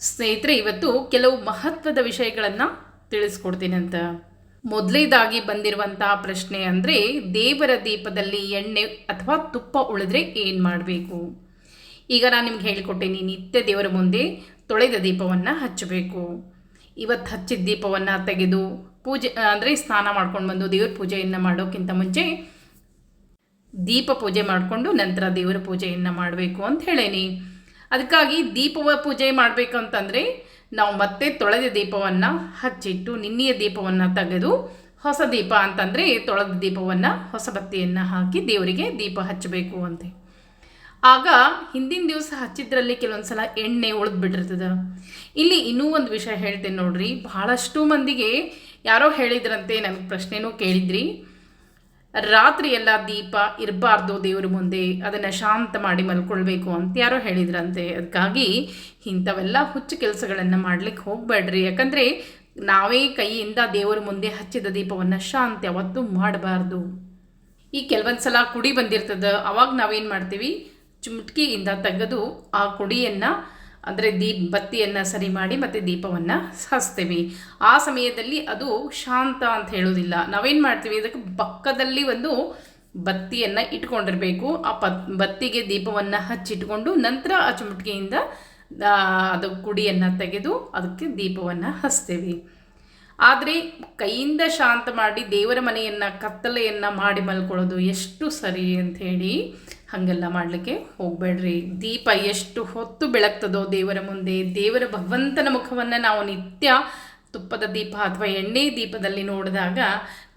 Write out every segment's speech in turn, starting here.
ಸ್ನೇಹಿತರೆ, ಇವತ್ತು ಕೆಲವು ಮಹತ್ವದ ವಿಷಯಗಳನ್ನು ತಿಳಿಸ್ಕೊಡ್ತೀನಿ ಅಂತ. ಮೊದಲೇದಾಗಿ ಬಂದಿರುವಂತಹ ಪ್ರಶ್ನೆ ಅಂದರೆ, ದೇವರ ದೀಪದಲ್ಲಿ ಎಣ್ಣೆ ಅಥವಾ ತುಪ್ಪ ಉಳಿದ್ರೆ ಏನು ಮಾಡಬೇಕು? ಈಗ ನಾನು ನಿಮ್ಗೆ ಹೇಳಿಕೊಟ್ಟೇನಿ ನಿತ್ಯ ದೇವರ ಮುಂದೆ ತೊಳೆದ ದೀಪವನ್ನು ಹಚ್ಚಬೇಕು. ಇವತ್ತು ಹಚ್ಚಿದ ದೀಪವನ್ನು ತೆಗೆದು ಪೂಜೆ, ಅಂದರೆ ಸ್ನಾನ ಮಾಡ್ಕೊಂಡು ಬಂದು ದೇವ್ರ ಪೂಜೆಯನ್ನು ಮಾಡೋಕ್ಕಿಂತ ಮುಂಚೆ ದೀಪ ಪೂಜೆ ಮಾಡಿಕೊಂಡು ನಂತರ ದೇವರ ಪೂಜೆಯನ್ನು ಮಾಡಬೇಕು ಅಂತ ಹೇಳೇನಿ. ಅದಕ್ಕಾಗಿ ದೀಪವ ಪೂಜೆ ಮಾಡಬೇಕು ಅಂತಂದರೆ ನಾವು ಮತ್ತೆ ತೊಳೆದ ದೀಪವನ್ನು ಹಚ್ಚಿಟ್ಟು ನಿನ್ನೆಯ ದೀಪವನ್ನು ತೆಗೆದು ಹೊಸ ದೀಪ ಅಂತಂದರೆ ತೊಳೆದ ದೀಪವನ್ನು ಹೊಸ ಬತ್ತಿಯನ್ನು ಹಾಕಿ ದೇವರಿಗೆ ದೀಪ ಹಚ್ಚಬೇಕು ಅಂತೆ. ಆಗ ಹಿಂದಿನ ದಿವಸ ಹಚ್ಚಿದ್ರಲ್ಲಿ ಕೆಲವೊಂದು ಸಲ ಎಣ್ಣೆ ಉಳಿದ್ಬಿಟ್ಟಿರ್ತದೆ. ಇಲ್ಲಿ ಇನ್ನೂ ಒಂದು ವಿಷಯ ಹೇಳ್ತೇನೆ ನೋಡ್ರಿ. ಬಹಳಷ್ಟು ಮಂದಿಗೆ ಯಾರೋ ಹೇಳಿದ್ರಂತೆ, ನನಗೆ ಪ್ರಶ್ನೆನೂ ಕೇಳಿದ್ರಿ. ರಾತ್ರಿ ಎಲ್ಲ ದೀಪ ಇರಬಾರ್ದು ದೇವ್ರ ಮುಂದೆ, ಅದನ್ನು ಶಾಂತ ಮಾಡಿ ಮಲ್ಕೊಳ್ಬೇಕು ಅಂತ ಯಾರೋ ಹೇಳಿದ್ರಂತೆ. ಅದಕ್ಕಾಗಿ ಇಂಥವೆಲ್ಲ ಹುಚ್ಚು ಕೆಲಸಗಳನ್ನು ಮಾಡ್ಲಿಕ್ಕೆ ಹೋಗಬೇಡ್ರಿ. ಯಾಕಂದರೆ ನಾವೇ ಕೈಯಿಂದ ದೇವರ ಮುಂದೆ ಹಚ್ಚಿದ ದೀಪವನ್ನು ಶಾಂತಿ ಯಾವತ್ತು ಮಾಡಬಾರ್ದು. ಈ ಕೆಲವೊಂದು ಸಲ ಕುಡಿ ಬಂದಿರ್ತದೆ, ಅವಾಗ ನಾವೇನು ಮಾಡ್ತೀವಿ? ಚುಮಟ್ಕಿಯಿಂದ ತೆಗೆದು ಆ ಕುಡಿಯನ್ನು ಅಂದರೆ ದೀಪ್ ಬತ್ತಿಯನ್ನು ಸರಿ ಮಾಡಿ ಮತ್ತು ದೀಪವನ್ನು ಹಚ್ತೇವೆ. ಆ ಸಮಯದಲ್ಲಿ ಅದು ಶಾಂತ ಅಂತ ಹೇಳೋದಿಲ್ಲ ನಾವೇನು ಮಾಡ್ತೀವಿ? ಅದಕ್ಕೆ ಪಕ್ಕದಲ್ಲಿ ಒಂದು ಬತ್ತಿಯನ್ನು ಇಟ್ಕೊಂಡಿರಬೇಕು. ಆ ಪತ್, ಬತ್ತಿಗೆ ದೀಪವನ್ನು ಹಚ್ಚಿಟ್ಕೊಂಡು ನಂತರ ಆ ಚುಮಟಿಕೆಯಿಂದ ಅದು ಕುಡಿಯನ್ನು ತೆಗೆದು ಅದಕ್ಕೆ ದೀಪವನ್ನು ಹಚ್ತೇವೆ. ಆದರೆ ಕೈಯಿಂದ ಶಾಂತ ಮಾಡಿ ದೇವರ ಮನೆಯನ್ನು, ಕತ್ತಲೆಯನ್ನು ಮಾಡಿ ಮಲ್ಕೊಳ್ಳೋದು ಎಷ್ಟು ಸರಿ ಅಂತ ಹೇಳಿ ಹಾಗೆಲ್ಲ ಮಾಡಲಿಕ್ಕೆ ಹೋಗಬೇಡ್ರಿ. ದೀಪ ಎಷ್ಟು ಹೊತ್ತು ಬೆಳಗ್ತದೋ ದೇವರ ಮುಂದೆ, ದೇವರ ಭಗವಂತನ ಮುಖವನ್ನು ನಾವು ನಿತ್ಯ ತುಪ್ಪದ ದೀಪ ಅಥವಾ ಎಣ್ಣೆ ದೀಪದಲ್ಲಿ ನೋಡಿದಾಗ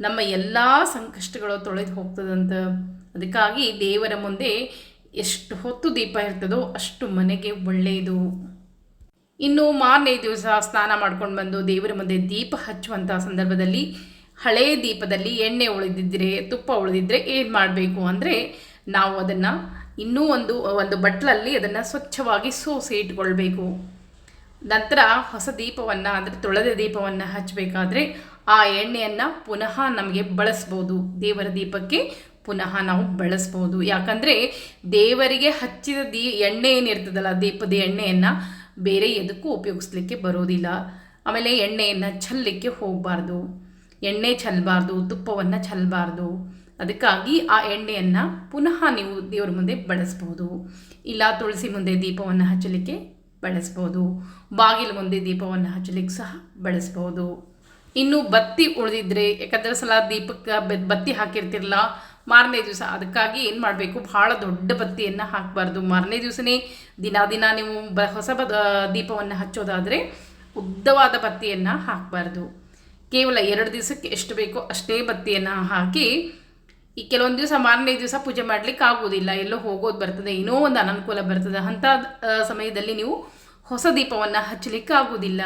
ನಮ್ಮ ಎಲ್ಲ ಸಂಕಷ್ಟಗಳು ತೊಳೆದು ಹೋಗ್ತದಂತ. ಅದಕ್ಕಾಗಿ ದೇವರ ಮುಂದೆ ಎಷ್ಟು ಹೊತ್ತು ದೀಪ ಇರ್ತದೋ ಅಷ್ಟು ಮನೆಗೆ ಒಳ್ಳೆಯದು. ಇನ್ನು ಮಾರನೇ ದಿವಸ ಸ್ನಾನ ಮಾಡ್ಕೊಂಡು ಬಂದು ದೇವರ ಮುಂದೆ ದೀಪ ಹಚ್ಚುವಂಥ ಸಂದರ್ಭದಲ್ಲಿ ಹಳೆಯ ದೀಪದಲ್ಲಿ ಎಣ್ಣೆ ಉಳಿದಿದ್ದರೆ ತುಪ್ಪ ಉಳಿದಿದ್ದರೆ ಏನು ಮಾಡಬೇಕು ಅಂದರೆ ನಾವು ಅದನ್ನು ಇನ್ನೂ ಒಂದು ಒಂದು ಬಟ್ಲಲ್ಲಿ ಅದನ್ನು ಸ್ವಚ್ಛವಾಗಿ ಸೋಸಿ ಇಟ್ಕೊಳ್ಬೇಕು. ನಂತರ ಹೊಸ ದೀಪವನ್ನು, ಅಂದರೆ ತೊಳೆದ ದೀಪವನ್ನು ಹಚ್ಚಬೇಕಾದ್ರೆ ಆ ಎಣ್ಣೆಯನ್ನು ಪುನಃ ನಮಗೆ ಬಳಸ್ಬೋದು. ದೇವರ ದೀಪಕ್ಕೆ ಪುನಃ ನಾವು ಬಳಸ್ಬೋದು. ಯಾಕಂದರೆ ದೇವರಿಗೆ ಹಚ್ಚಿದ ದೀ, ಎಣ್ಣೆ ಏನಿರ್ತದಲ್ಲ, ದೀಪದ ಎಣ್ಣೆಯನ್ನು ಬೇರೆ ಎದಕ್ಕೂ ಉಪಯೋಗಿಸ್ಲಿಕ್ಕೆ ಬರೋದಿಲ್ಲ. ಆಮೇಲೆ ಎಣ್ಣೆಯನ್ನು ಚೆಲ್ಲಲಿಕ್ಕೆ ಹೋಗಬಾರ್ದು. ಎಣ್ಣೆ ಚಲ್ಲಬಾರ್ದು ತುಪ್ಪವನ್ನು ಚೆಲ್ಲಬಾರ್ದು ಅದಕ್ಕಾಗಿ ಆ ಎಣ್ಣೆಯನ್ನು ಪುನಃ ನೀವು ದೇವರ ಮುಂದೆ ಬಳಸ್ಬೋದು. ಇಲ್ಲ ತುಳಸಿ ಮುಂದೆ ದೀಪವನ್ನು ಹಚ್ಚಲಿಕ್ಕೆ ಬಳಸ್ಬೋದು. ಬಾಗಿಲು ಮುಂದೆ ದೀಪವನ್ನು ಹಚ್ಚಲಿಕ್ಕೆ ಸಹ ಬಳಸ್ಬೋದು. ಇನ್ನು ಬತ್ತಿ ಉಳಿದಿದ್ರೆ, ಯಾಕಂದ್ರೆ ಸಲ ದೀಪಕ್ಕೆ ಬತ್ತಿ ಹಾಕಿರ್ತಿರಲ್ಲ ಮಾರನೇ ದಿವಸ ಅದಕ್ಕಾಗಿ ಏನು ಮಾಡಬೇಕು? ಭಾಳ ದೊಡ್ಡ ಬತ್ತಿಯನ್ನು ಹಾಕಬಾರ್ದು. ಮಾರನೇ ದಿವಸನೇ ದಿನ ದಿನ ನೀವು ಬ, ಹೊಸ ದೀಪವನ್ನು ಹಚ್ಚೋದಾದರೆ ಉದ್ದವಾದ ಬತ್ತಿಯನ್ನು ಹಾಕಬಾರ್ದು. ಕೇವಲ ಎರಡು ದಿವಸಕ್ಕೆ ಎಷ್ಟು ಬೇಕೋ ಅಷ್ಟೇ ಬತ್ತಿಯನ್ನು ಹಾಕಿ ಈ ಕೆಲವೊಂದು ದಿವಸ ಮಾರನೇ ದಿವಸ ಪೂಜೆ ಮಾಡ್ಲಿಕ್ಕೆ ಆಗೋದಿಲ್ಲ ಎಲ್ಲೋ ಹೋಗೋದು ಬರ್ತದೆ, ಏನೋ ಒಂದು ಅನನುಕೂಲ ಬರ್ತದೆ. ಅಂಥ ಸಮಯದಲ್ಲಿ ನೀವು ಹೊಸ ದೀಪವನ್ನು ಹಚ್ಚಲಿಕ್ಕೆ ಆಗೋದಿಲ್ಲ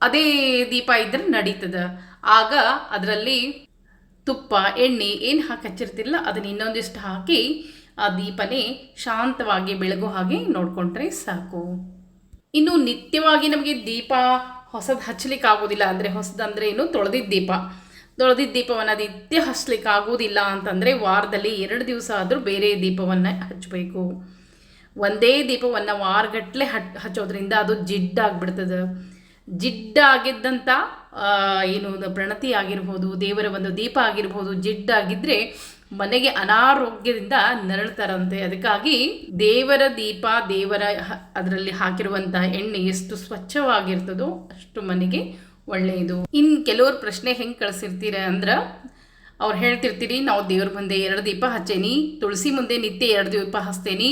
ಅದೇ ದೀಪ ಇದ್ರೆ ನಡೀತದೆ. ಆಗ ಅದರಲ್ಲಿ ತುಪ್ಪ, ಎಣ್ಣೆ ಏನು ಹಾಕಿ ಹಚ್ಚಿರ್ತಿಲ್ಲ ಅದನ್ನ ಇನ್ನೊಂದಿಷ್ಟು ಹಾಕಿ ಆ ದೀಪನೇ ಶಾಂತವಾಗಿ ಬೆಳಗೋ ಹಾಗೆ ನೋಡಿಕೊಂಡ್ರೆ ಸಾಕು. ಇನ್ನು ನಿತ್ಯವಾಗಿ ನಮಗೆ ದೀಪ ಹೊಸದು ಹಚ್ಚಲಿಕ್ಕೆ ಆಗೋದಿಲ್ಲ ಅಂದರೆ ಹೊಸದಂದ್ರೆ ಏನು ತೊಳೆದಿದ್ದ ದೀಪ. ತೊಳೆದಿದ್ದ ದೀಪವನ್ನು ನಿತ್ಯ ಹಚ್ಚಲಿಕ್ಕೆ ಆಗೋದಿಲ್ಲ ಅಂತಂದರೆ ವಾರದಲ್ಲಿ ಎರಡು ದಿವಸ ಆದರೂ ಬೇರೆ ದೀಪವನ್ನು ಹಚ್ಚಬೇಕು. ಒಂದೇ ದೀಪವನ್ನು ವಾರಗಟ್ಟಲೆ ಹಟ್, ಹಚ್ಚೋದ್ರಿಂದ ಅದು ಜಿಡ್ಡಾಗ್ಬಿಡ್ತದೆ ಜಿಡ್ಡಾಗಿದ್ದಂಥ ಏನು ಪ್ರಣತಿ ಆಗಿರ್ಬೋದು, ದೇವರ ಒಂದು ದೀಪ ಆಗಿರ್ಬೋದು ಜಿಡ್ಡಾಗಿದ್ದರೆ ಮನೆಗೆ ಅನಾರೋಗ್ಯದಿಂದ ನರಳ್ತಾರಂತೆ. ಅದಕ್ಕಾಗಿ ದೇವರ ದೀಪ, ದೇವರ ಅದರಲ್ಲಿ ಹಾಕಿರುವಂಥ ಎಣ್ಣೆ ಎಷ್ಟು ಸ್ವಚ್ಛವಾಗಿರ್ತದೋ ಅಷ್ಟು ಮನೆಗೆ ಒಳ್ಳೆಯದು. ಇನ್ ಕೆಲವ್ರ ಪ್ರಶ್ನೆ ಹೆಂಗೆ ಕಳಿಸಿರ್ತೀರ ಅಂದ್ರೆ, ಅವ್ರು ಹೇಳ್ತಿರ್ತೀರಿ, ನಾವು ದೇವ್ರ ಮುಂದೆ ಎರಡು ದೀಪ ಹಚ್ಚೇನಿ, ತುಳಸಿ ಮುಂದೆ ನಿತ್ಯ ಎರಡು ದೀಪ ಹಚ್ತೇನಿ,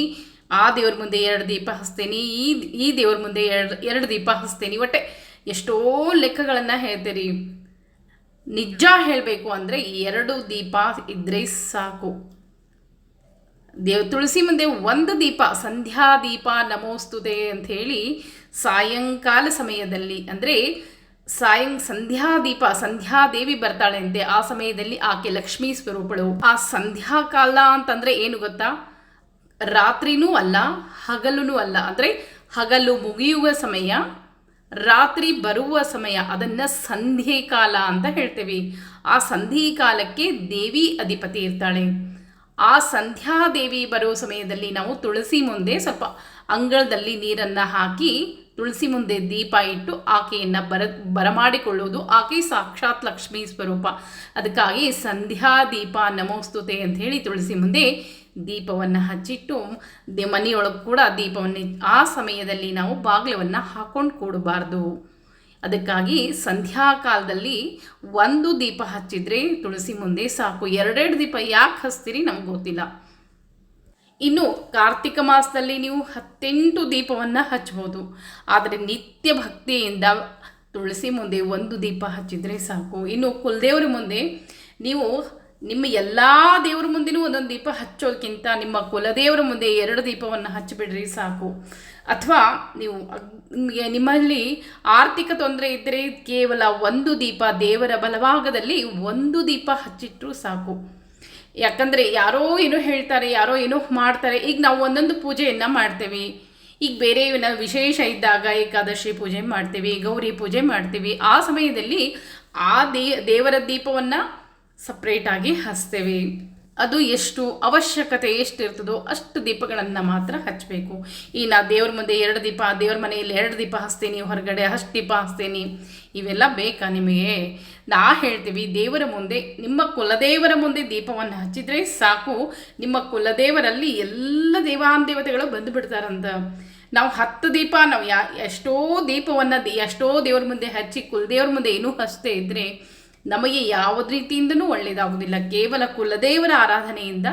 ಆ ದೇವ್ರ ಮುಂದೆ ಎರಡು ದೀಪ ಹಚ್ತೇನಿ, ಈ ಈ ದೇವ್ರ ಮುಂದೆ ಎರಡು ಎರಡು ದೀಪ ಹಚ್ತೇನಿ. ಒಟ್ಟೆ ಎಷ್ಟೋ ಲೆಕ್ಕಗಳನ್ನು ಹೇಳ್ತೀರಿ. ನಿಜ ಹೇಳಬೇಕು ಅಂದರೆ ಎರಡು ದೀಪ ಇದ್ದರೆ ಸಾಕು. ದೇವ್, ತುಳಸಿ ಮುಂದೆ ಒಂದು ದೀಪ, ಸಂಧ್ಯಾ ದೀಪ ನಮೋಸ್ತುತೆ ಹೇಳಿ ಸಾಯಂಕಾಲ ಸಮಯದಲ್ಲಿ, ಅಂದರೆ ಸಾಯಂ ಸಂಧ್ಯಾ ದೀಪ ಸಂಧ್ಯಾ ದೇವಿ ಬರ್ತಾಳೆ ಅಂತೆ ಆ ಸಮಯದಲ್ಲಿ ಆಕೆ ಲಕ್ಷ್ಮೀ ಸ್ವರೂಪಳು. ಆ ಸಂಧ್ಯಾಕಾಲ ಅಂತಂದ್ರೆ ಏನು ಗೊತ್ತಾ? ರಾತ್ರಿನೂ ಅಲ್ಲ ಹಗಲೂ ಅಲ್ಲ. ಅಂದರೆ ಹಗಲು ಮುಗಿಯುವ ಸಮಯ, ರಾತ್ರಿ ಬರುವ ಸಮಯ, ಅದನ್ನು ಸಂಧ್ಯೆ ಕಾಲ ಅಂತ ಹೇಳ್ತೇವೆ. ಆ ಸಂಧಿ ಕಾಲಕ್ಕೆ ದೇವಿ ಅಧಿಪತಿ ಇರ್ತಾಳೆ. ಆ ಸಂಧ್ಯಾದೇವಿ ಬರೋ ಸಮಯದಲ್ಲಿ ನಾವು ತುಳಸಿ ಮುಂದೆ ಸ್ವಲ್ಪ ಅಂಗಳದಲ್ಲಿ ನೀರನ್ನು ಹಾಕಿ ತುಳಸಿ ಮುಂದೆ ದೀಪ ಇಟ್ಟು ಆಕೆಯನ್ನು ಬರ ಬರಮಾಡಿಕೊಳ್ಳುವುದು ಆಕೆ ಸಾಕ್ಷಾತ್ ಲಕ್ಷ್ಮೀ ಸ್ವರೂಪ. ಅದಕ್ಕಾಗಿ ಸಂಧ್ಯಾ ದೀಪ ನಮೋಸ್ತುತೆ ಅಂತ ಹೇಳಿ ತುಳಸಿ ಮುಂದೆ ದೀಪವನ್ನು ಹಚ್ಚಿಟ್ಟು ಮನೆಯೊಳಗೆ ಕೂಡ ದೀಪವನ್ನು ಆ ಸಮಯದಲ್ಲಿ ನಾವು ಬಾಗಿಲವನ್ನು ಹಾಕೊಂಡು ಕೂಡಬಾರ್ದು. ಅದಕ್ಕಾಗಿ ಸಂಧ್ಯಾ ಕಾಲದಲ್ಲಿ ಒಂದು ದೀಪ ಹಚ್ಚಿದ್ರೆ ತುಳಸಿ ಮುಂದೆ ಸಾಕು. ಎರಡೆರಡು ದೀಪ ಯಾಕೆ ಹಚ್ತೀರಿ ನಮ್ಗೆ ಗೊತ್ತಿಲ್ಲ. ಇನ್ನು ಕಾರ್ತಿಕ ಮಾಸದಲ್ಲಿ ನೀವು ಹತ್ತೆಂಟು ದೀಪವನ್ನು ಹಚ್ಬೋದು. ಆದರೆ ನಿತ್ಯ ಭಕ್ತಿಯಿಂದ ತುಳಸಿ ಮುಂದೆ ಒಂದು ದೀಪ ಹಚ್ಚಿದರೆ ಸಾಕು. ಇನ್ನು ಕುಲದೇವ್ರ ಮುಂದೆ ನೀವು ನಿಮ್ಮ ಎಲ್ಲ ದೇವ್ರ ಮುಂದೆನೂ ಒಂದೊಂದು ದೀಪ ಹಚ್ಚೋದಕ್ಕಿಂತ ನಿಮ್ಮ ಕುಲದೇವರ ಮುಂದೆ ಎರಡು ದೀಪವನ್ನು ಹಚ್ಚಿಬಿಡ್ರಿ ಸಾಕು. ಅಥವಾ ನೀವು, ನಿಮಗೆ ನಿಮ್ಮಲ್ಲಿ ಆರ್ಥಿಕ ತೊಂದರೆ ಇದ್ದರೆ ಕೇವಲ ಒಂದು ದೀಪ ದೇವರ ಬಲಭಾಗದಲ್ಲಿ ಒಂದು ದೀಪ ಹಚ್ಚಿಟ್ಟರೂ ಸಾಕು. ಯಾಕಂದರೆ ಯಾರೋ ಏನೋ ಹೇಳ್ತಾರೆ, ಯಾರೋ ಏನೋ ಮಾಡ್ತಾರೆ, ಈಗ ನಾವು ಒಂದೊಂದು ಪೂಜೆಯನ್ನು ಮಾಡ್ತೇವೆ. ಈಗ ಬೇರೆ ನಾವು ವಿಶೇಷ ಇದ್ದಾಗ ಏಕಾದಶಿ ಪೂಜೆ ಮಾಡ್ತೀವಿ, ಗೌರಿ ಪೂಜೆ ಮಾಡ್ತೀವಿ. ಆ ಸಮಯದಲ್ಲಿ ಆ ದೇ, ದೇವರ ದೀಪವನ್ನು ಸಪ್ರೇಟಾಗಿ ಹಚ್ತೇವೆ. ಅದು ಎಷ್ಟು ಅವಶ್ಯಕತೆ ಎಷ್ಟು ಇರ್ತದೋ ಅಷ್ಟು ದೀಪಗಳನ್ನು ಮಾತ್ರ ಹಚ್ಚಬೇಕು ಈ ನಾ ದೇವ್ರ ಮುಂದೆ ಎರಡು ದೀಪ, ದೇವ್ರ ಮನೆಯಲ್ಲಿ ಎರಡು ದೀಪ ಹಚ್ತೀನಿ ಹೊರಗಡೆ ಅಷ್ಟು ದೀಪ ಹಚ್ತೀನಿ. ಇವೆಲ್ಲ ಬೇಕಾ ನಿಮಗೆ? ನಾ ಹೇಳ್ತೀವಿ, ದೇವರ ಮುಂದೆ, ನಿಮ್ಮ ಕುಲದೇವರ ಮುಂದೆ ದೀಪವನ್ನು ಹಚ್ಚಿದ್ರೆ ಸಾಕು. ನಿಮ್ಮ ಕುಲದೇವರಲ್ಲಿ ಎಲ್ಲ ದೇವಾನ್ ದೇವತೆಗಳು ಬಂದು ಬಿಡ್ತಾರಂತ. ನಾವು ಹತ್ತು ದೀಪ, ನಾವು ಯಾ, ಎಷ್ಟೋ ದೀಪವನ್ನು ಎಷ್ಟೋ ದೇವ್ರ ಮುಂದೆ ಹಚ್ಚಿ, ಕುಲದೇವ್ರ ಮುಂದೆ ಏನೂ ಹಚ್ತೇ ಇದ್ದರೆ ನಮಗೆ ಯಾವ ರೀತಿಯಿಂದನೂ ಒಳ್ಳೆಯದಾಗುವುದಿಲ್ಲ ಕೇವಲ ಕುಲದೇವರ ಆರಾಧನೆಯಿಂದ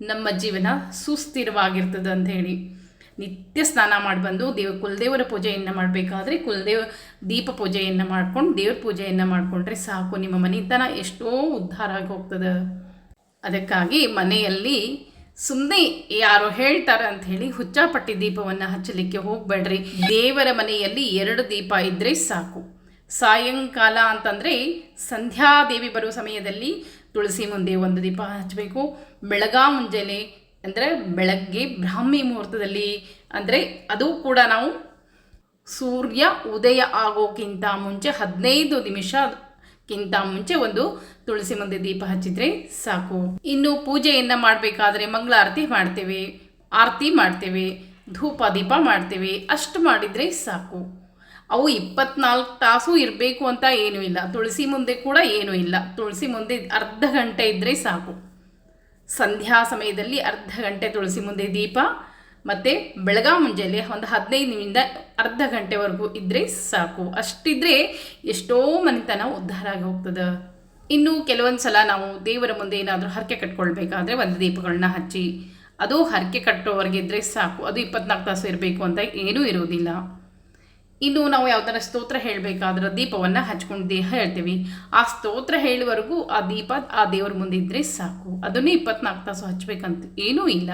ನಮ್ಮ ಜೀವನ ಸುಸ್ಥಿರವಾಗಿರ್ತದೆ ಅಂತ ಹೇಳಿ ನಿತ್ಯ ಸ್ನಾನ ಮಾಡಿ ಬಂದು ದೇವ ಕುಲದೇವರ ಪೂಜೆಯನ್ನು ಮಾಡಬೇಕಾದ್ರೆ ಕುಲದೇವ ದೀಪ ಪೂಜೆಯನ್ನು ಮಾಡ್ಕೊಂಡು ದೇವ್ರ ಪೂಜೆಯನ್ನು ಮಾಡಿಕೊಂಡ್ರೆ ಸಾಕು. ನಿಮ್ಮ ಮನೆತನ ಎಷ್ಟೋ ಉದ್ಧಾರ ಆಗಿ ಅದಕ್ಕಾಗಿ ಮನೆಯಲ್ಲಿ ಸುಮ್ಮನೆ ಯಾರೋ ಹೇಳ್ತಾರೆ ಅಂತ ಹೇಳಿ ಹುಚ್ಚಾಪಟ್ಟಿ ದೀಪವನ್ನು ಹಚ್ಚಲಿಕ್ಕೆ ಹೋಗಬೇಡ್ರಿ. ದೇವರ ಮನೆಯಲ್ಲಿ ಎರಡು ದೀಪ ಇದ್ದರೆ ಸಾಕು. ಸಾಯಂಕಾಲ ಅಂತಂದರೆ ಸಂಧ್ಯಾದೇವಿ ಬರುವ ಸಮಯದಲ್ಲಿ ತುಳಸಿ ಮುಂದೆ ಒಂದು ದೀಪ ಹಚ್ಚಬೇಕು. ಬೆಳಗಾ ಮುಂಜಾನೆ ಅಂದರೆ ಬೆಳಗ್ಗೆ ಬ್ರಾಹ್ಮಿ ಮುಹೂರ್ತದಲ್ಲಿ ಅಂದರೆ ಅದು ಕೂಡ ನಾವು ಸೂರ್ಯ ಉದಯ ಆಗೋಕ್ಕಿಂತ ಮುಂಚೆ ಹದಿನೈದು ನಿಮಿಷಕ್ಕಿಂತ ಮುಂಚೆ ಒಂದು ತುಳಸಿ ಮುಂದೆ ದೀಪ ಹಚ್ಚಿದ್ರೆ ಸಾಕು. ಇನ್ನು ಪೂಜೆಯನ್ನು ಮಾಡಬೇಕಾದ್ರೆ ಮಂಗಳಾರತಿ ಮಾಡ್ತೇವೆ, ಆರತಿ ಮಾಡ್ತೇವೆ, ಧೂಪ ದೀಪ ಮಾಡ್ತೇವೆ, ಅಷ್ಟು ಮಾಡಿದರೆ ಸಾಕು. ಅವು ಇಪ್ಪತ್ನಾಲ್ಕು ತಾಸು ಇರಬೇಕು ಅಂತ ಏನೂ ಇಲ್ಲ. ತುಳಸಿ ಮುಂದೆ ಕೂಡ ಏನೂ ಇಲ್ಲ. ತುಳಸಿ ಮುಂದೆ ಅರ್ಧ ಗಂಟೆ ಇದ್ದರೆ ಸಾಕು. ಸಂಧ್ಯಾ ಸಮಯದಲ್ಲಿ ಅರ್ಧ ಗಂಟೆ ತುಳಸಿ ಮುಂದೆ ದೀಪ, ಮತ್ತು ಬೆಳಗಾ ಮುಂಜಾನೆ ಒಂದು ಹದಿನೈದು ನಿಮಿಂದ ಅರ್ಧ ಗಂಟೆವರೆಗೂ ಇದ್ದರೆ ಸಾಕು. ಅಷ್ಟಿದ್ರೆ ಎಷ್ಟೋ ಮನೆತನ ಉದ್ಧಾರ ಆಗಿ ಹೋಗ್ತದೆ. ಇನ್ನು ಕೆಲವೊಂದು ಸಲ ನಾವು ದೇವರ ಮುಂದೆ ಏನಾದರೂ ಹರಕೆ ಕಟ್ಕೊಳ್ಬೇಕಾದ್ರೆ ಒಂದು ದೀಪಗಳನ್ನ ಹಚ್ಚಿ, ಅದು ಹರಕೆ ಕಟ್ಟೋವರೆಗೆ ಇದ್ದರೆ ಸಾಕು. ಅದು ಇಪ್ಪತ್ನಾಲ್ಕು ತಾಸು ಇರಬೇಕು ಅಂತ ಏನೂ ಇರುವುದಿಲ್ಲ. ಇನ್ನು ನಾವು ಯಾವ್ದಾರ ಸ್ತೋತ್ರ ಹೇಳಬೇಕಾದ್ರೆ ದೀಪವನ್ನು ಹಚ್ಕೊಂಡು ಹೇಳ್ತೀವಿ. ಆ ಸ್ತೋತ್ರ ಹೇಳುವರೆಗೂ ಆ ದೀಪ ಆ ದೇವ್ರ ಮುಂದೆ ಇದ್ದರೆ ಸಾಕು. ಅದನ್ನೇ ಇಪ್ಪತ್ನಾಲ್ಕು ತಾಸು ಹಚ್ಬೇಕಂತ ಏನೂ ಇಲ್ಲ.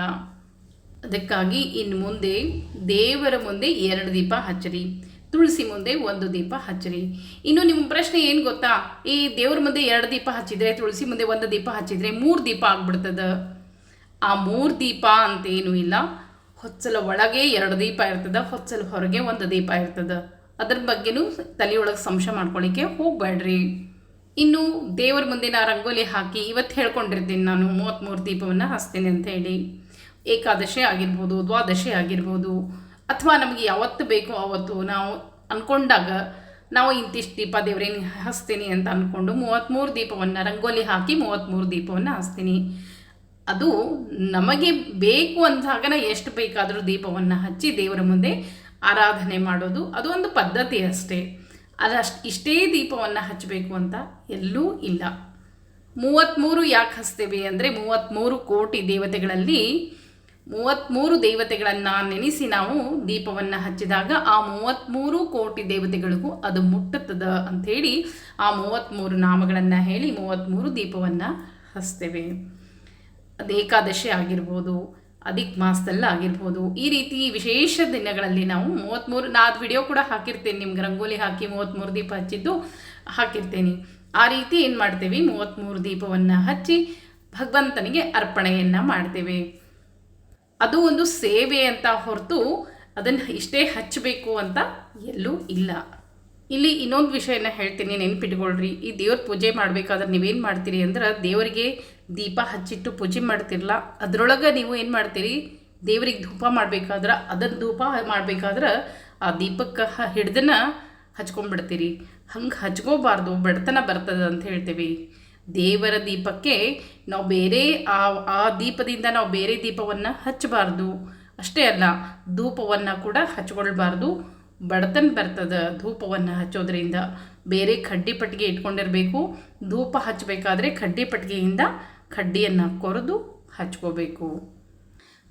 ಅದಕ್ಕಾಗಿ ಇನ್ನು ಮುಂದೆ ದೇವರ ಮುಂದೆ ಎರಡು ದೀಪ ಹಚ್ಚರಿ. ತುಳಸಿ ಮುಂದೆ ಒಂದು ದೀಪ ಹಚ್ಚರಿ. ಇನ್ನು ನಿಮ್ಮ ಪ್ರಶ್ನೆ ಏನು ಗೊತ್ತಾ? ಈ ದೇವ್ರ ಮುಂದೆ ಎರಡು ದೀಪ ಹಚ್ಚಿದ್ರೆ, ತುಳಸಿ ಮುಂದೆ ಒಂದು ದೀಪ ಹಚ್ಚಿದ್ರೆ ಮೂರು ದೀಪ ಆಗ್ಬಿಡ್ತದ. ಆ ಮೂರು ದೀಪ ಅಂತ ಏನೂ ಇಲ್ಲ. ಹೊಚ್ಚಲ ಒಳಗೆ ಎರಡು ದೀಪ ಇರ್ತದೆ, ಹೊಚ್ಚಲ ಹೊರಗೆ ಒಂದು ದೀಪ ಇರ್ತದೆ. ಅದ್ರ ಬಗ್ಗೆನೂ ತಲೆಯೊಳಗೆ ಸಂಶಯ ಮಾಡ್ಕೊಳ್ಳಿಕ್ಕೆ ಹೋಗಬೇಡ್ರಿ ಇನ್ನು ದೇವರ ಮುಂದೆ ನಾ ರಂಗೋಲಿ ಹಾಕಿ ಇವತ್ತು ಹೇಳ್ಕೊಂಡಿರ್ತೀನಿ ನಾನು ಮೂವತ್ತ್ಮೂರು ದೀಪವನ್ನು ಹಚ್ತೀನಿ ಅಂತ ಹೇಳಿ. ಏಕಾದಶಿ ಆಗಿರ್ಬೋದು, ದ್ವಾದಶಿ ಆಗಿರ್ಬೋದು, ಅಥವಾ ನಮಗೆ ಯಾವತ್ತು ಬೇಕೋ ಅವತ್ತು ನಾವು ಅಂದ್ಕೊಂಡಾಗ ನಾವು ಇಂತಿಷ್ಟು ದೀಪ ದೇವ್ರೇನು ಹಚ್ತೀನಿ ಅಂತ ಅಂದ್ಕೊಂಡು ಮೂವತ್ತ್ಮೂರು ದೀಪವನ್ನು ರಂಗೋಲಿ ಹಾಕಿ ಮೂವತ್ತ್ಮೂರು ದೀಪವನ್ನು ಹಚ್ತೀನಿ. ಅದು ನಮಗೆ ಬೇಕು ಅಂದಾಗನ ಎಷ್ಟು ಬೇಕಾದರೂ ದೀಪವನ್ನು ಹಚ್ಚಿ ದೇವರ ಮುಂದೆ ಆರಾಧನೆ ಮಾಡೋದು, ಅದು ಒಂದು ಪದ್ಧತಿ ಅಷ್ಟೇ. ಅದಷ್ಟು ಇಷ್ಟೇ ದೀಪವನ್ನು ಹಚ್ಚಬೇಕು ಅಂತ ಎಲ್ಲೂ ಇಲ್ಲ. ಮೂವತ್ತ್ಮೂರು ಯಾಕೆ ಹಚ್ತೇವೆ ಅಂದರೆ ಮೂವತ್ತ್ಮೂರು ಕೋಟಿ ದೇವತೆಗಳಲ್ಲಿ ಮೂವತ್ತ್ಮೂರು ದೇವತೆಗಳನ್ನು ನೆನೆಸಿ ನಾವು ದೀಪವನ್ನು ಹಚ್ಚಿದಾಗ ಆ ಮೂವತ್ತ್ಮೂರು ಕೋಟಿ ದೇವತೆಗಳಿಗೂ ಅದು ಮುಟ್ಟುತ್ತದೆ ಅಂಥೇಳಿ ಆ ಮೂವತ್ತ್ಮೂರು ನಾಮಗಳನ್ನು ಹೇಳಿ ಮೂವತ್ತ್ಮೂರು ದೀಪವನ್ನು ಹಚ್ತೇವೆ. ಅದು ಏಕಾದಶಿ ಆಗಿರ್ಬೋದು ಅಧಿಕ್ ಮಾಸದಲ್ಲಿ ಆಗಿರ್ಬೋದು, ಈ ರೀತಿ ವಿಶೇಷ ದಿನಗಳಲ್ಲಿ ನಾವು ಮೂವತ್ತ್ಮೂರು ನಾ ಅದು ವಿಡಿಯೋ ಕೂಡ ಹಾಕಿರ್ತೇನೆ, ನಿಮ್ಗೆ ರಂಗೋಲಿ ಹಾಕಿ ಮೂವತ್ತ್ಮೂರು ದೀಪ ಹಚ್ಚಿದ್ದು ಹಾಕಿರ್ತೇನೆ. ಆ ರೀತಿ ಏನು ಮಾಡ್ತೇವೆ ಮೂವತ್ತ್ಮೂರು ದೀಪವನ್ನು ಹಚ್ಚಿ ಭಗವಂತನಿಗೆ ಅರ್ಪಣೆಯನ್ನು ಮಾಡ್ತೇವೆ. ಅದು ಒಂದು ಸೇವೆ ಅಂತ ಹೊರತು ಅದನ್ನು ಇಷ್ಟೇ ಹಚ್ಚಬೇಕು ಅಂತ ಎಲ್ಲೂ ಇಲ್ಲ. ಇಲ್ಲಿ ಇನ್ನೊಂದು ವಿಷಯನ ಹೇಳ್ತೀನಿ, ನೆನ್ಪಿಟ್ಕೊಳ್ರಿ. ಈ ದೇವ್ರ ಪೂಜೆ ಮಾಡಬೇಕಾದ್ರೆ ನೀವೇನು ಮಾಡ್ತೀರಿ ಅಂದ್ರೆ ದೇವರಿಗೆ ದೀಪ ಹಚ್ಚಿಟ್ಟು ಪೂಜೆ ಮಾಡ್ತಿರಲ್ಲ ಅದರೊಳಗೆ ನೀವು ಏನು ಮಾಡ್ತೀರಿ? ದೇವರಿಗೆ ಧೂಪ ಮಾಡಬೇಕಾದ್ರೆ ಅದನ್ನು ಧೂಪ ಮಾಡಬೇಕಾದ್ರೆ ಆ ದೀಪಕ್ಕೆ ಹಿಡ್ದನ್ನ ಹಚ್ಕೊಂಡ್ಬಿಡ್ತೀರಿ. ಹಂಗೆ ಹಚ್ಕೋಬಾರ್ದು ಬಡತನ ಬರ್ತದೆ ಅಂತ ಹೇಳ್ತೀವಿ. ದೇವರ ದೀಪಕ್ಕೆ ನಾವು ಬೇರೆ ಆ ಆ ದೀಪದಿಂದ ನಾವು ಬೇರೆ ದೀಪವನ್ನು ಹಚ್ಚಬಾರ್ದು ಅಷ್ಟೇ ಅಲ್ಲ, ಧೂಪವನ್ನು ಕೂಡ ಹಚ್ಕೊಳ್ಬಾರ್ದು. ಬಡತನ ಬರ್ತದೆ ಧೂಪವನ್ನು ಹಚ್ಚೋದ್ರಿಂದ. ಬೇರೆ ಕಡ್ಡಿ ಪಟ್ಟಿಗೆ ಇಟ್ಕೊಂಡಿರಬೇಕು. ಧೂಪ ಹಚ್ಚಬೇಕಾದ್ರೆ ಕಡ್ಡಿ ಪಟ್ಟಿಗೆಯಿಂದ ಕಡ್ಡಿಯನ್ನು ಕೊರೆದು ಹಚ್ಕೋಬೇಕು.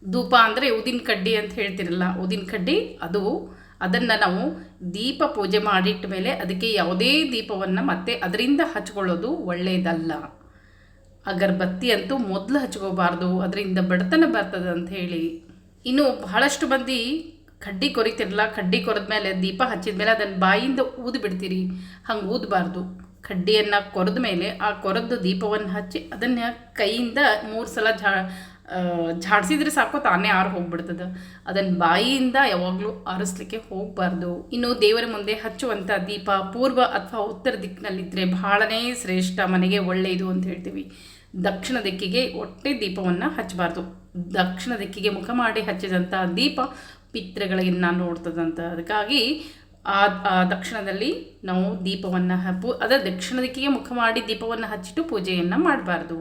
ಧೂಪ ಅಂದರೆ ಉದಿನ ಕಡ್ಡಿ ಅಂತ ಹೇಳ್ತಿರಲ್ಲ, ಉದಿನ ಕಡ್ಡಿ ಅದು ಅದನ್ನು ನಾವು ದೀಪ ಪೂಜೆ ಮಾಡಿಟ್ಟ ಮೇಲೆ ಅದಕ್ಕೆ ಯಾವುದೇ ದೀಪವನ್ನು ಮತ್ತೆ ಅದರಿಂದ ಹಚ್ಕೊಳ್ಳೋದು ಒಳ್ಳೆಯದಲ್ಲ ಅಗರ್ಬತ್ತಿ ಅಂತೂ ಮೊದಲು ಹಚ್ಕೋಬಾರ್ದು, ಅದರಿಂದ ಬಡತನ ಬರ್ತದೆ ಅಂತ ಹೇಳಿ. ಇನ್ನು ಬಹಳಷ್ಟು ಮಂದಿ ಕಡ್ಡಿ ಕೊರಿತಿರಲ್ಲ, ಕಡ್ಡಿ ಕೊರೆದ ಮೇಲೆ ದೀಪ ಹಚ್ಚಿದ ಮೇಲೆ ಅದನ್ನು ಬಾಯಿಂದ ಊದ್ಬಿಡ್ತೀರಿ, ಹಂಗೆ ಊದಬಾರ್ದು. ಕಡ್ಡಿಯನ್ನು ಕೊರೆದ ಮೇಲೆ ಆ ಕೊರೆದು ದೀಪವನ್ನು ಹಚ್ಚಿ ಅದನ್ನು ಕೈಯಿಂದ ಮೂರು ಸಲ ಝಾ ಝಾಡ್ಸಿದ್ರೆ ಸಾಕು, ತಾನೇ ಆರು ಹೋಗ್ಬಿಡ್ತದೆ. ಅದನ್ನು ಬಾಯಿಯಿಂದ ಯಾವಾಗಲೂ ಆರಿಸ್ಲಿಕ್ಕೆ ಹೋಗಬಾರ್ದು. ಇನ್ನು ದೇವರ ಮುಂದೆ ಹಚ್ಚುವಂಥ ದೀಪ ಪೂರ್ವ ಅಥವಾ ಉತ್ತರ ದಿಕ್ಕಿನಲ್ಲಿದ್ದರೆ ಬಹಳನೇ ಶ್ರೇಷ್ಠ, ಮನೆಗೆ ಒಳ್ಳೆಯದು ಅಂತ ಹೇಳ್ತೀವಿ. ದಕ್ಷಿಣ ದಿಕ್ಕಿಗೆ ಒಟ್ಟೆ ದೀಪವನ್ನು ಹಚ್ಚಬಾರ್ದು. ದಕ್ಷಿಣ ದಿಕ್ಕಿಗೆ ಮುಖ ಮಾಡಿ ಹಚ್ಚಿದಂಥ ದೀಪ ಪಿತೃಗಳಿನ್ನ ನೋಡ್ತದಂತ. ಅದಕ್ಕಾಗಿ ಆ ದಕ್ಷಿಣದಲ್ಲಿ ನಾವು ದೀಪವನ್ನು ಪೂ ಅದರ ದಕ್ಷಿಣ ದಿಕ್ಕಿಗೆ ಮುಖ ಮಾಡಿ ದೀಪವನ್ನು ಹಚ್ಚಿಟ್ಟು ಪೂಜೆಯನ್ನು ಮಾಡಬಾರ್ದು.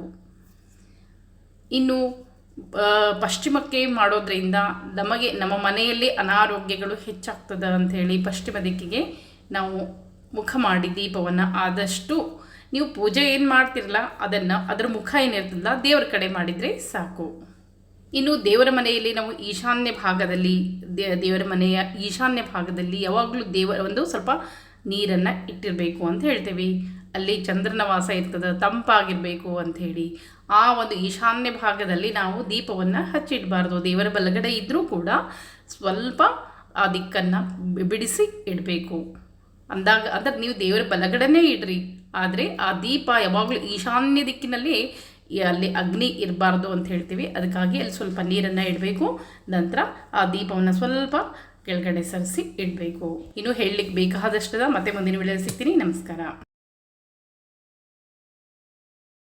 ಇನ್ನು ಪಶ್ಚಿಮಕ್ಕೆ ಮಾಡೋದ್ರಿಂದ ನಮಗೆ, ನಮ್ಮ ಮನೆಯಲ್ಲಿ ಅನಾರೋಗ್ಯಗಳು ಹೆಚ್ಚಾಗ್ತದೆ ಅಂಥೇಳಿ ಪಶ್ಚಿಮ ದಿಕ್ಕಿಗೆ ನಾವು ಮುಖ ಮಾಡಿ ದೀಪವನ್ನು ಆದಷ್ಟು ನೀವು ಪೂಜೆ ಏನು ಮಾಡ್ತಿರಲ್ಲ ಅದನ್ನು, ಅದರ ಮುಖ ಏನಿರ್ತದಲ್ಲ, ದೇವರ ಕಡೆ ಮಾಡಿದರೆ ಸಾಕು. ಇನ್ನು ದೇವರ ಮನೆಯಲ್ಲಿ ನಾವು ಈಶಾನ್ಯ ಭಾಗದಲ್ಲಿ ದೇ- ದೇವರ ಮನೆಯ ಈಶಾನ್ಯ ಭಾಗದಲ್ಲಿ ಯಾವಾಗಲೂ ದೇವರ ಒಂದು ಸ್ವಲ್ಪ ನೀರನ್ನು ಇಟ್ಟಿರಬೇಕು ಅಂತ ಹೇಳ್ತೇವೆ. ಅಲ್ಲಿ ಚಂದ್ರನ ವಾಸ ಇರ್ತದೆ, ತಂಪಾಗಿರಬೇಕು ಅಂಥೇಳಿ ಆ ಒಂದು ಈಶಾನ್ಯ ಭಾಗದಲ್ಲಿ ನಾವು ದೀಪವನ್ನು ಹಚ್ಚಿಡಬಾರ್ದು. ದೇವರ ಬಲಗಡೆ ಇದ್ದರೂ ಕೂಡ ಸ್ವಲ್ಪ ಆ ದಿಕ್ಕನ್ನು ಬಿಡಿಸಿ ಇಡಬೇಕು. ಅಂದಾಗ ಅಂದರೆ ನೀವು ದೇವರ ಬಲಗಡೆನೇ ಇಡ್ರಿ. ಆದರೆ ಆ ದೀಪ ಯಾವಾಗಲೂ ಈಶಾನ್ಯ ದಿಕ್ಕಿನಲ್ಲಿ ಅಲ್ಲಿ ಅಗ್ನಿ ಇರಬಾರ್ದು ಅಂತ ಹೇಳ್ತೀವಿ. ಅದಕ್ಕಾಗಿ ಅಲ್ಲಿ ಸ್ವಲ್ಪ ನೀರನ್ನು ಇಡಬೇಕು. ನಂತರ ಆ ದೀಪವನ್ನು ಸ್ವಲ್ಪ ಕೆಳಗಡೆ ಸರಿಸಿ ಇಡಬೇಕು. ಇನ್ನು ಹೇಳಲಿಕ್ಕೆ ಬೇಕಾದಷ್ಟದ ಮತ್ತೆ ಮುಂದಿನ ವೇಳೆ ಸಿಗ್ತೀನಿ. ನಮಸ್ಕಾರ.